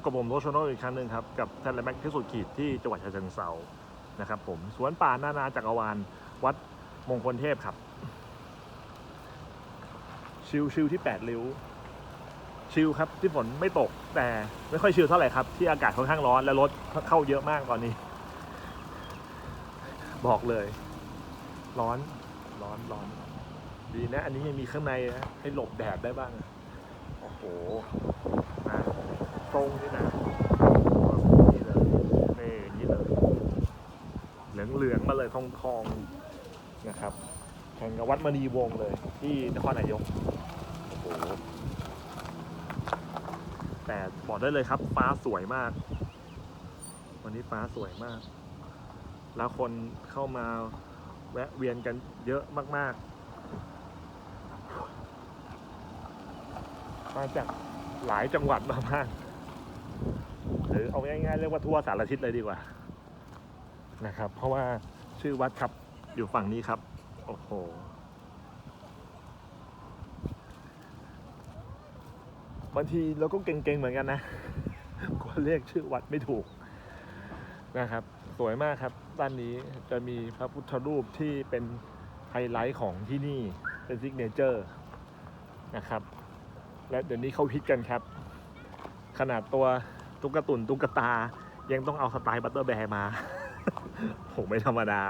บกับผมโรชโนอีกครั้งหนึ่งครับ กับท่านและแม็กที่สุดขีดที่จังหวัดฉะเชิงเซานะครับผมสวนป่านานาจักรวาลวัดมงคลเทพครับ ชิลชิลที่แปดริ้ว ชิลครับที่ฝนไม่ตกแต่ไม่ค่อยชิลเท่าไหร่ครับ ที่อากาศค่อนข้างร้อนและรถเข้าเยอะมากตอนนี้ บอกเลย ร้อนร้อนร้อน ดีนะ อันนี้ยังมีข้างในนะให้หลบแดดได้บ้าง โอ้โห รงนี่นะนี่เลยนี่นี่เลยเหลืองเหลืองมาเลยทองทองนะครับแข่งกับวัดมณีวงเลย ที่นครนายกโอ้โหแต่บอกได้เลยครับฟ้าสวยมาก วันนี้ฟ้าสวยมาก แล้วคนเข้ามาแวะเวียนกันเยอะมากๆ มาจากหลายจังหวัดมากๆ รือเอาง่ายๆเรียกว่าทั่วสารทิศเลยดีกว่านะครับ เพราะว่าชื่อวัดครับอยู่ฝั่งนี้ครับ โอ้โหบางทีเราก็เก่งๆเหมือนกันนะกลัวเรียกชื่อวัดไม่ถูกนะครับ สวยมากครับด้านนี้จะมีพระพุทธรูปที่เป็นไฮไลท์ของที่นี่เป็นซิกเนเจอร์นะครับ และเดี๋ยวนี้เขาฮิตกันครับ ขนาดตัว ตุ๊กตุนตุ๊กตา ยังต้องเอาสไตล์บัตเตอร์แบร์มา โหไม่ธรรมดา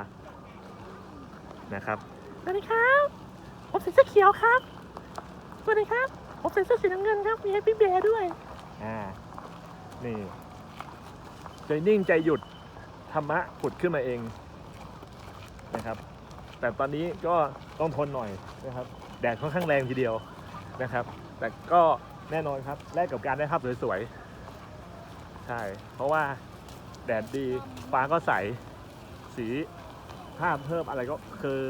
นะครับ สวัสดีครับผมใส่เสื้อเขียวครับ สวัสดีครับผมใส่เสื้อสีน้ำเงินครับ มีให้พี่เบร์ด้วย อ่า นี่ ใจนิ่งใจหยุด ธรรมะผุดขึ้นมาเองนะครับ แต่ตอนนี้ก็ต้องทนหน่อยนะครับ แดดค่อนข้างแรงทีเดียวนะครับ แต่ก็แน่นอนครับ แลกกับการได้ภาพสวยๆใช่ เพราะว่าแดดดีฟ้าก็ใส สีภาพเพิ่มอะไรก็คือ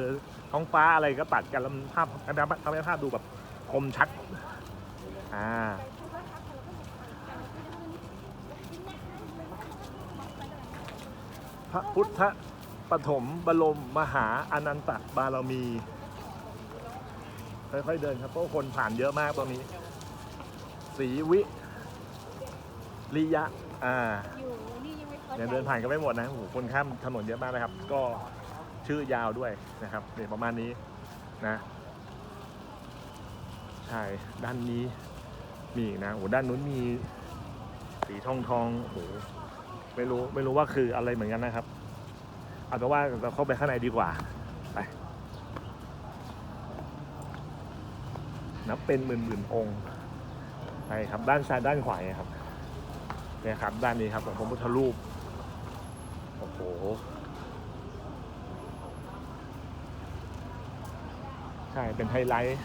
ท้องฟ้าอะไรก็ตัดกันแล้วภาพทำให้ทำให้ภาพดูแบบคมชัด อ่า พระพุทธปฐมบรมมหาอนันตบารมี ค่อยๆเดินครับเพราะคนผ่านเยอะมากตรงนี้ สีวิริยะ อ่า อยู่นี่ยังไม่เข้าใจยังเดินผ่านกันไม่หมดนะโอ้โหคนข้ามถนนเยอะมากนะครับ ก็ชื่อยาวด้วยนะครับเนี่ยวประมาณนี้นะใช่ด้านนี้มีอีกนะโอ้โหด้านนู้นมีสีทองทองโอ้โหไม่รู้ไม่รู้ว่าคืออะไรเหมือนกันนะครับเอาเป็นว่าเราเข้าไปข้างในดีกว่าไปนับเป็นหมื่นหมื่นๆองค์ใช่ครับด้านซ้ายด้านขวาครับ เนี่ยครับด้านนี้ครับของพระพุทธรูปโอ้โหใช่เป็นไฮไลท์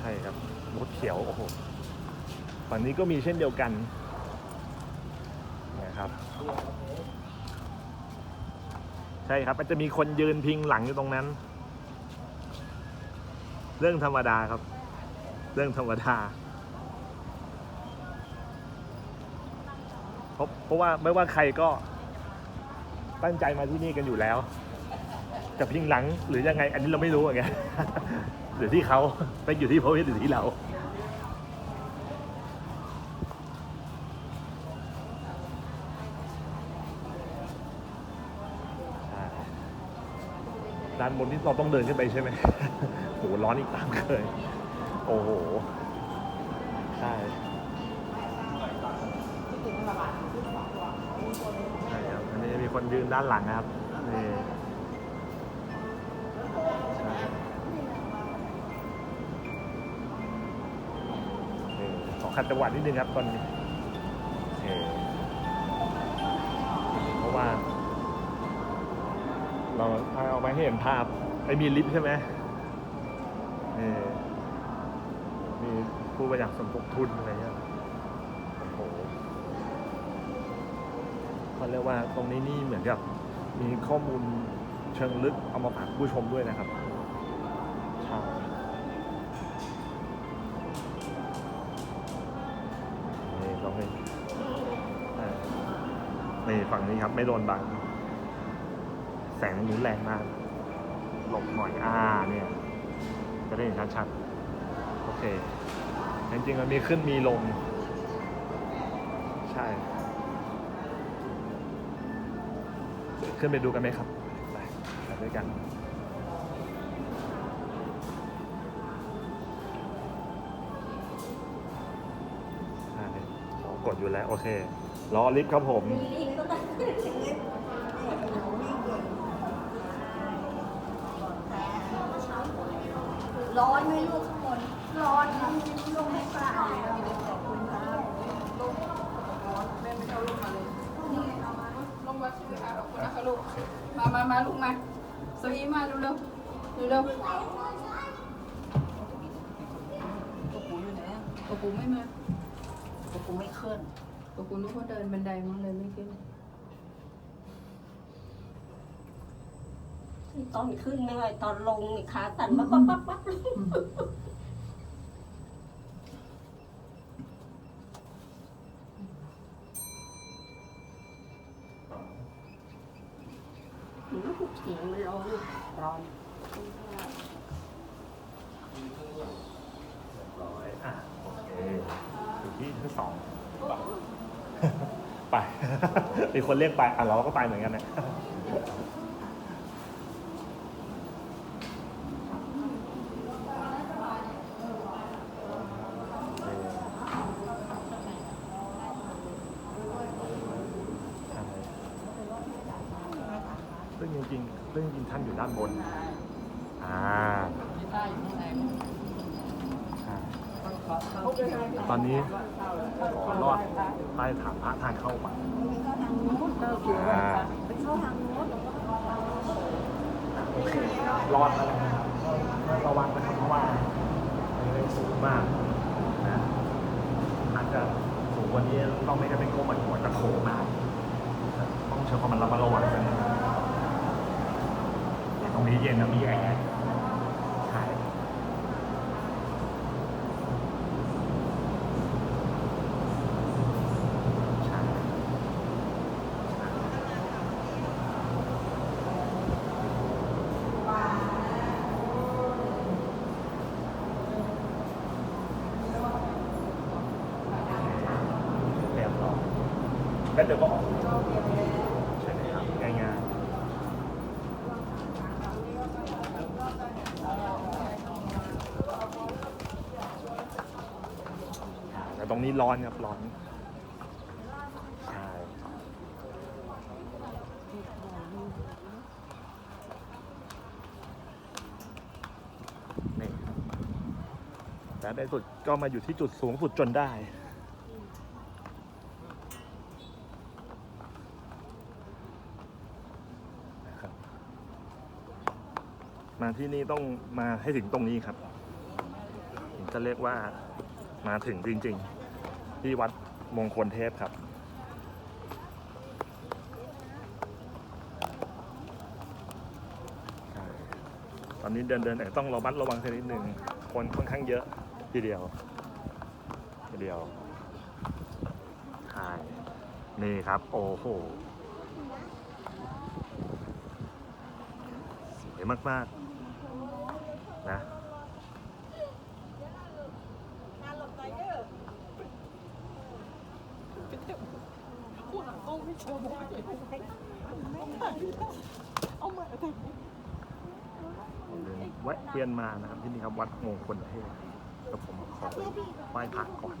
ใช่ครับมดเขียวโอ้โหฝั่งนี้ก็มีเช่นเดียวกันนะครับใช่ครับมันจะมีคนยืนพิงหลังอยู่ตรงนั้น เรื่องธรรมดาครับ เรื่องธรรมดา ราะเพราะว่าไม่ว่าใครก็ตั้งใจมาที่นี่กันอยู่แล้ว จะพิงหลังหรือยังไง อันนี้เราไม่รู้เหมือนกันหรือที่เขาไปอยู่ที่พระเหรือที่เราด้านบนที่เราต้องเดินขึ้นไปใช่ไหมโหร้อนอีกตามเคย โอ้โห ใช่ ใช่ครับอันนี้มีคนยืนด้านหลังนะครับนี่ใช่นี่ขอขัดจังหวะนิดนึงครับตอนนี้โอเคเพราะว่า เราเอามาให้เห็นภาพไอ้มีลิฟต์ใช่ไหมนี่มีผู้บริจาคสมทบทุนอะไรเงี้ยโอ้โห เขาเรียกว่าตรงนี้นี่เหมือนกับมีข้อมูลเชิงลึกเอามาฝากผู้ชมด้วยนะครับใช่นี่ลองให้อ่านี่ฝั่งนี้ครับ ไม่โดนบัง แสงนู้นแรงมาก หลบหน่อยอ่าเนี่ย จะได้เห็นชัดๆ โอเค จริงๆมันมีขึ้นมีลง ใช่ ขึ้นไปดูกันไหมครับ ไปไปด้วยกันอ่าเนี่ยอ๋อกดอยู่แล้ว โอเค รอลิฟต์ครับผม มีลิงก็ต้องอย่างนี้หนูไม่เก่งร้อนไหมลูกข้างบนร้อนนะลงไม่กล้าเลยขอบคุณครับ ลงมาใช่ไหมคะขอบคุณนะคะ ลูก มามามาลูกมาโซอี้มาเร็วเร็วเร็วเร็วปะปูอยู่ไหนอะปะปูไม่มากูไม่ขึ้นปะปูนึกว่าเดินบันไดมั้งเลยไม่ขึ้นตอนขึ้นไม่ไหวตอนลงนี่ขาสั่นปั๊บปั๊บปั๊บปั๊บ ร้อน ร้อยอะโอเคอยู่ที่ที่สองไป มีคนเรียกไป อะเราก็ไปเหมือนกันนะ ซึ่งจริงๆซึ่งจริงๆท่านอยู่ด้านบนอ่ากีตาร์อยู่ข้างในใช่ขอเข้าตอนนี้ขอรอดใต้ฐานพระทางเข้าไปอ่าโอเครอดแล้วนะครับระวังนะครับเพราะว่ามันเลยสูงมากนะอาจจะสูงกว่านี้ต้องไม่ได้เป็นโค้งมันหัวจะโค้งมาต้องใช้ความระมัดระวังกันตรงนี้ เย็นนะมีแอร์ใช่ใช่เรียบร้อยแป๊บเดี๋ยวก็ออกใช่ไหมครับง่ายๆแตรงนี้ร้อนครับร้อนใช่นี่แต่ในสุดก็มาอยู่ที่จุดสูงสุดจนได้นะครับมาที่นี่ต้องมาให้ถึงตรงนี้ครับ ถึงจะเรียกว่ามาถึงจริง ๆ ที่วัดมงคลเทพครับ ตอนนี้เดินเดินแต่ต้องระมัดระวังสักนิดหนึ่งคนค่อนข้างเยอะทีเดียวทีเดียวใช่นี่ครับ โอ้โหสวยมาก ๆ นะ แวะเวียนมานะครับที่นี่ครับวัดมงคลเทพแล้วผมขอไหว้พระก่อน